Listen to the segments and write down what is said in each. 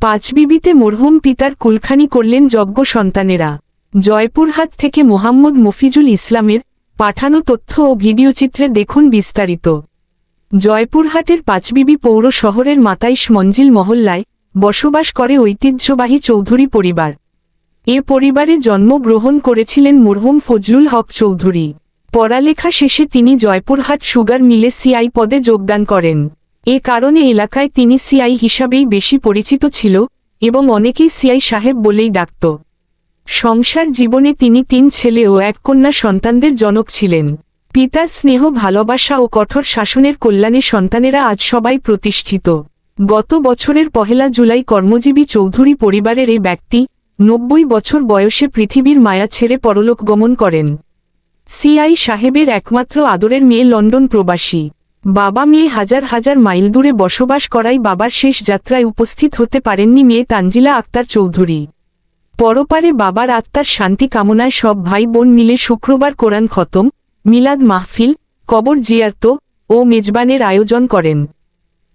পাঁচবিবিতে মরহুম পিতার কুলখানি করলেন যজ্ঞ সন্তানেরা। জয়পুরহাট থেকে মোহাম্মদ মফিজুল ইসলামের পাঠানো তথ্য ও ভিডিওচিত্রে দেখুন বিস্তারিত। জয়পুরহাটের পাঁচবিবি পৌর শহরের মাতাইশ মঞ্জিল মহল্লায় বসবাস করে ঐতিহ্যবাহী চৌধুরী পরিবার। এ পরিবারে জন্মগ্রহণ করেছিলেন মরহুম ফজলুল হক চৌধুরী। পড়ালেখা শেষে তিনি জয়পুরহাট সুগার মিলে সিআই পদে যোগদান করেন। এ কারণে এলাকায় তিনি সিআই হিসাবেই বেশি পরিচিত ছিল এবং অনেকেই সিআই সাহেব বলেই ডাকত। সংসার জীবনে তিনি তিন ছেলে ও এক কন্যা সন্তানদের জনক ছিলেন। পিতার স্নেহ, ভালোবাসা ও কঠোর শাসনের কল্যাণে সন্তানেরা আজ সবাই প্রতিষ্ঠিত। গত বছরের পহেলা জুলাই কর্মজীবী চৌধুরী পরিবারের এই ব্যক্তি নব্বই বছর বয়সে পৃথিবীর মায়া ছেড়ে পরলোক গমন করেন। সিআই সাহেবের একমাত্র আদরের মেয়ে লন্ডন প্রবাসী। বাবা মেয়ে হাজার হাজার মাইল দূরে বসবাস করায় বাবার শেষ যাত্রায় উপস্থিত হতে পারেননি মেয়ে তানজিলা আক্তার চৌধুরী। পরপারে বাবার আত্মার শান্তি কামনায় সব ভাই বোন মিলে শুক্রবার কোরআন খতম, মিলাদ মাহফিল, কবর জিয়ার্ত ও মেজবানের আয়োজন করেন।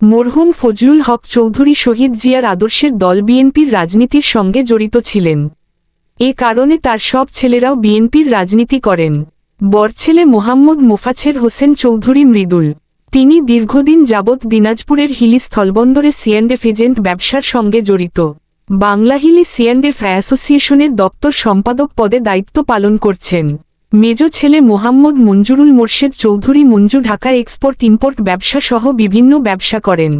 মরহুম ফজলুল হক চৌধুরী শহীদ জিয়ার আদর্শের দল বিএনপির রাজনীতির সঙ্গে জড়িত ছিলেন। এ কারণে তার সব ছেলেরাও বিএনপির রাজনীতি করেন। বরছেলে মোহাম্মদ মোফাছের হোসেন চৌধুরী মৃদুল তিনি দীর্ঘদিন যাবৎ দিনাজপুরের হিলি স্থলবন্দরে সিএন্ডএফ এজেন্ট ব্যবসার সঙ্গে জড়িত। বাংলা হিলি সিএন্ডএফ অ্যাসোসিয়েশনের দপ্তর সম্পাদক পদে দায়িত্ব পালন করছেন। মেজ ছেলে মোহাম্মদ মঞ্জুরুল মোর্শেদ চৌধুরী মঞ্জু ঢাকা এক্সপোর্ট ইম্পোর্ট ব্যবসা সহ বিভিন্ন ব্যবসা করেন।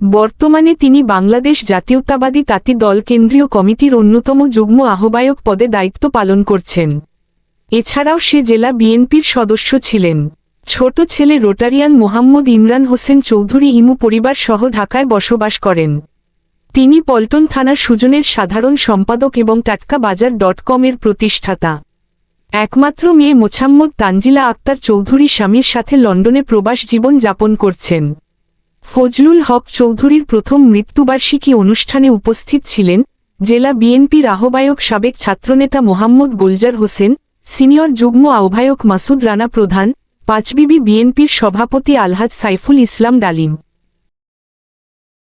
বর্তমানে তিনি বাংলাদেশ জাতীয়তাবাদী তাঁতি দল কেন্দ্রীয় কমিটির অন্যতম যুগ্ম আহ্বায়ক পদে দায়িত্ব পালন করছেন। এছাড়াও সে জেলা বিএনপির সদস্য ছিলেন। ছোট ছেলে রোটারিয়ান মোহাম্মদ ইমরান হোসেন চৌধুরী ইমু পরিবার সহ ঢাকায় বসবাস করেন। তিনি পল্টন থানার সুজনের সাধারণ সম্পাদক এবং টাটকা বাজার ডট কমের প্রতিষ্ঠাতা। একমাত্র মেয়ে মোছাম্মদ তানজিলা আক্তার চৌধুরী স্বামীর সাথে লন্ডনে প্রবাস জীবন যাপন করছেন। ফজলুল হক চৌধুরীর প্রথম মৃত্যুবার্ষিকী অনুষ্ঠানে উপস্থিত ছিলেন জেলা বিএনপির আহ্বায়ক সাবেক ছাত্রনেতা মোহাম্মদ গোলজার হোসেন, সিনিয়র যুগ্ম আহ্বায়ক মাসুদ রানা প্রধান পাঁচবিবি বিএনপির সভাপতি আলহাজ সাইফুল ইসলাম ডালিম।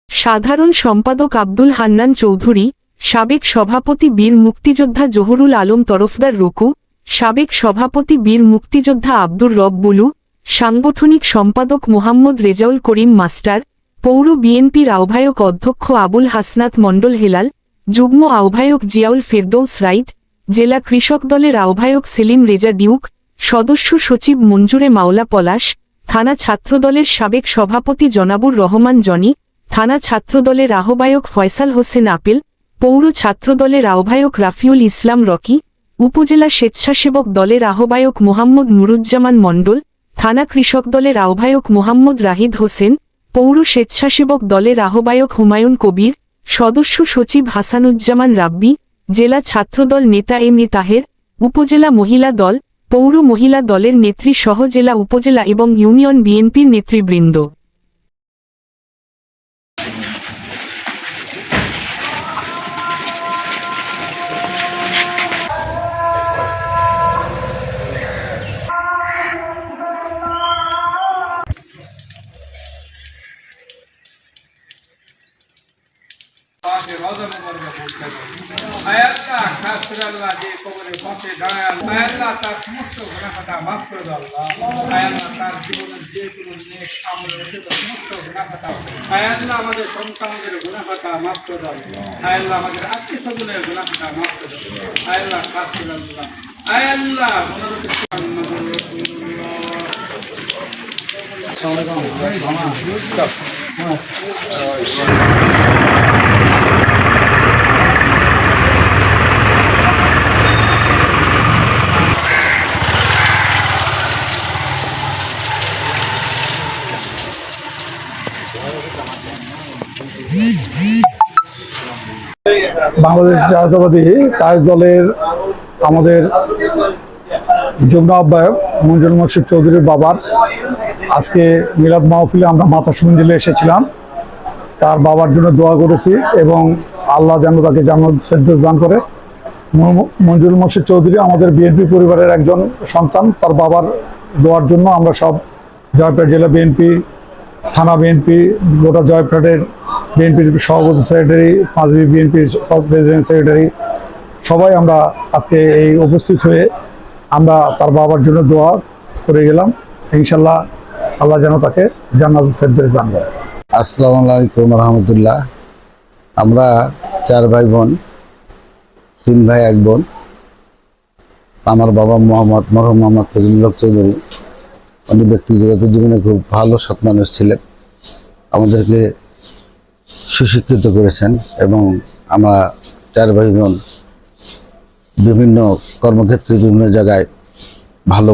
সাধারণ সম্পাদক আব্দুল হান্নান চৌধুরী, সাবেক সভাপতি বীর মুক্তিযোদ্ধা জহুরুল আলম তরফদার রুকু, সাবেক সভাপতি বীর মুক্তিযোদ্ধা আব্দুর রব্বুলু সাংগঠনিক সম্পাদক মোহাম্মদ রেজাউল করিম মাস্টার, পৌর বিএনপির আহ্বায়ক অধ্যক্ষ আবুল হাসনাত মণ্ডল হেলাল, যুগ্ম আহ্বায়ক জিয়াউল ফেরদৌস রাইট, জেলা কৃষক দলের আহ্বায়ক সেলিম রেজা ডিউক সদস্য সচিব মঞ্জুরে মাওলা পলাশ, থানা ছাত্রদলের সাবেক সভাপতি জনাবুর রহমান জনি, থানা ছাত্রদলের আহ্বায়ক ফয়সাল হোসেন আপেল, পৌর ছাত্রদলের আহ্বায়ক রাফিউল ইসলাম রকি, উপজেলা স্বেচ্ছাসেবক দলের আহ্বায়ক মোহাম্মদ নুরুজ্জামান মণ্ডল, থানা কৃষক দলের আহ্বায়ক মোহাম্মদ রাহিদ হোসেন, পৌর স্বেচ্ছাসেবক দলের আহ্বায়ক হুমায়ুন কবির, সদস্য সচিব হাসানুজ্জামান রাব্বি, জেলা ছাত্রদল নেতা এম এ তাহের, উপজেলা মহিলা দল পৌর মহিলা দলের নেত্রী সহ জেলা উপজেলা এবং ইউনিয়ন বিএনপির নেতৃবৃন্দ। পাশে রজম মর্মে পৌঁছাবে আয়াল্লাহ খাস করে আল্লাহ যে কবরের পাশে দাঁড়ায় আয়াল্লাহ তার সমস্ত গুণাখাতা মাফ করে দাও আয়াল্লাহ তার জীবনের যে কোনো নেক আমল রয়েছে তার সমস্ত আয়াল্লাহ আমাদের সন্তানদের গুণাখাতা মাফ করে দাও। আয়াল্লাহ আমাদের আত্মীয় স্বজনের গুণাখাতা মাফ করে দাও। আয়াল্লাহ খাস করে আল্লাহ আয়াল্লাহ মনোরথ বাংলাদেশ জাতীয়তাবাদী তাজ দলের আমাদের যুগ্ম আহ্বায়ক মঞ্জুর মসিদ চৌধুরীর বাবার। আজকে মিলাদ মাহফিলে আমরা মাথা মঞ্জিলে এসেছিলাম। তার বাবার জন্য দোয়া করেছি এবং আল্লাহ যেন তাকে জান্নাত ফেরদৌস দান করে। মঞ্জুর মসিদ চৌধুরী আমাদের বিএনপি পরিবারের একজন সন্তান। তার বাবার দোয়ার জন্য আমরা সব জয়পুর জেলা বিএনপি, থানা বিএনপি, গোটা জয়পুরের বিএনপির সভাপতি সেক্রেটারি পাঁচবি বিএনপির প্রেসিডেন্ট সেক্রেটারি সবাই আমরা আজকে এই উপস্থিত হয়ে আমরা তার বাবার জন্য দোয়া করে গেলাম। ইনশাল্লাহ আল্লাহ যেন তাকে জান্নাত ফেরদৌসে দান করে। আসসালামু আলাইকুম রহমতুল্লাহ। আমরা চার ভাই বোন তিন ভাই, এক বোন। আমার বাবা মোহাম্মদ, মরহম মোহাম্মদ ফজলুল্লাহ চৌধুরী। উনি ব্যক্তিগত জীবনে খুব ভালো সৎ মানুষ ছিলেন। আমাদেরকে সুশিক্ষিত করেছেন এবং আমরা চার ভাই বোন বিভিন্ন কর্মক্ষেত্রে বিভিন্ন জায়গায় ভালো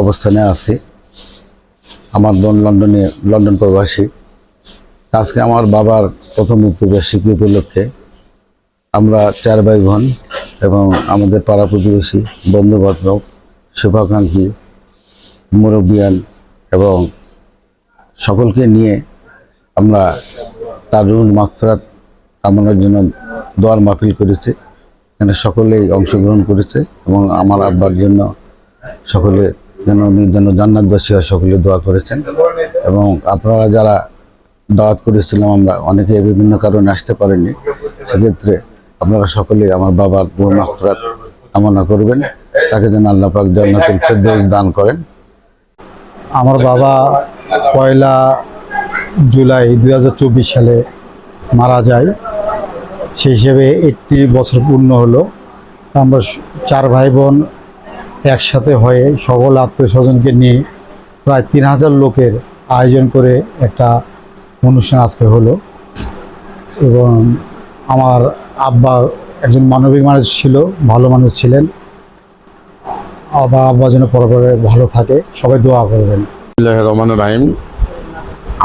অবস্থানে আছি। আমার বোন লন্ডনে, লন্ডন প্রবাসী। আজকে আমার বাবার প্রথম মৃত্যুবার্ষিকী উপলক্ষে আমরা চার ভাই বোন এবং আমাদের পাড়া প্রতিবেশী বন্ধু বান্ধব শুভাকাঙ্ক্ষী, মুরব্বিয়ান এবং সকলকে নিয়ে আমরা তার মাফরাত কামানোর জন্য দোয়ার মাহফিল করেছে। এখানে সকলেই অংশগ্রহণ করেছে এবং আমার আব্বার জন্য সকলে যেন উনি যেন জান্নাতবাসী হয় সকলে দোয়া করেছেন। এবং আপনারা যারা দাওয়াত করেছিলাম, আমরা অনেকে বিভিন্ন কারণে আসতে পারেননি সেক্ষেত্রে আপনারা সকলেই আমার বাবার পূর্ণ মাফরাত কামনা করবেন। তাকে যেন আল্লাহ পাক জান্নাতুল ফেরদৌস দান করেন। আমার বাবা পয়লা জুলাই দু হাজার চব্বিশ সালে মারা যায়। সেই হিসেবে একটি বছর পূর্ণ হলো। আমরা চার ভাই বোন একসাথে হয়ে সকল আত্মীয় স্বজনকে নিয়ে প্রায় তিন হাজার লোকের আয়োজন করে একটা অনুষ্ঠান আজকে হলো। এবং আমার আব্বা একজন মানবিক মানুষ ছিল, ভালো মানুষ ছিলেন। আবার আব্বা যেন পরে ভালো থাকে, সবাই দোয়া করবেন। রহমান রাহিম।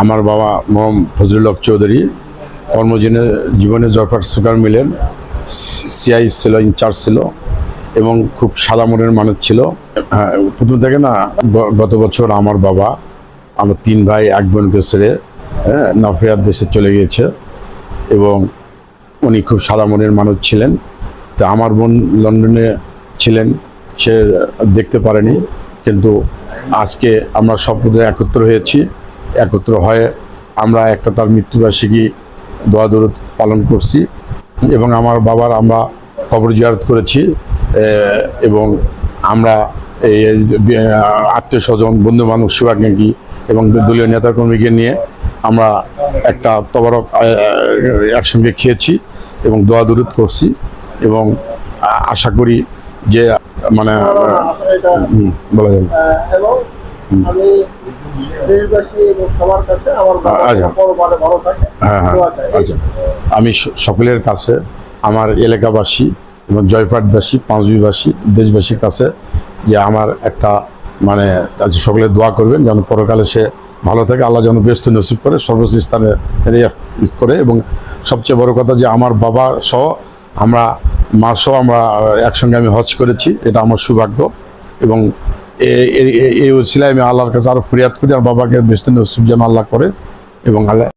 আমার বাবা মোহাম্মদ ফজলুল হক চৌধুরী কর্মজীবনে জীবনে জয়ফাট সুগার মিলের সিআই ছিল ইনচার্জ ছিল এবং খুব সাদা মনের মানুষ ছিল। হ্যাঁ, প্রথম থেকে না গত বছর আমার বাবা আমার তিন ভাই এক বোনকে ছেড়ে হ্যাঁ, নাফিয়ার দেশে চলে গিয়েছে এবং উনি খুব সাদা মনের মানুষ ছিলেন। তো আমার বোন লন্ডনে ছিলেন সে দেখতে পারেনি কিন্তু আজকে আমরা সম্পূর্ণ একত্র হয়েছি। একত্র হয়ে আমরা একটা তার মৃত্যুবার্ষিকী দোয়া দরুদ পালন করছি এবং আমার বাবার আমরা কবর জিয়ারত করেছি এবং আমরা এই আত্মীয় স্বজন বন্ধু বান্ধব শুভাকাঙ্ক্ষী এবং দলীয় নেতাকর্মীকে নিয়ে আমরা একটা তবারক একসঙ্গে খেয়েছি এবং দোয়া দরুদ করছি এবং আশা করি যে মানে বলা যাবে এবং আমি দেশবাসী এবং সবার কাছে আমার আচ্ছা। ভালো থাকে হ্যাঁ হ্যাঁ। আচ্ছা আমি সকলের কাছে আমার এলাকাবাসী এবং জয়পাটবাসী পাঁচবিবাসী দেশবাসীর কাছে যে আমার একটা মানে সকলে দোয়া করবেন যেন পরকালে সে ভালো থাকে আল্লাহ যেন ব্যস্ত নসিব করে সর্বোচ্চ স্থানে করে এবং সবচেয়ে বড় কথা যে আমার বাবা সহ আমরা মা সহ আমরা একসঙ্গে আমি হজ করেছি এটা আমার সৌভাগ্য এবং এই ওসিলায় আমি আল্লাহর কাছে আরও ফরিয়াদ করি, আর বাবাকে ব্যস্ত নসিব যেন আল্লাহ করে এবং আল্লাহ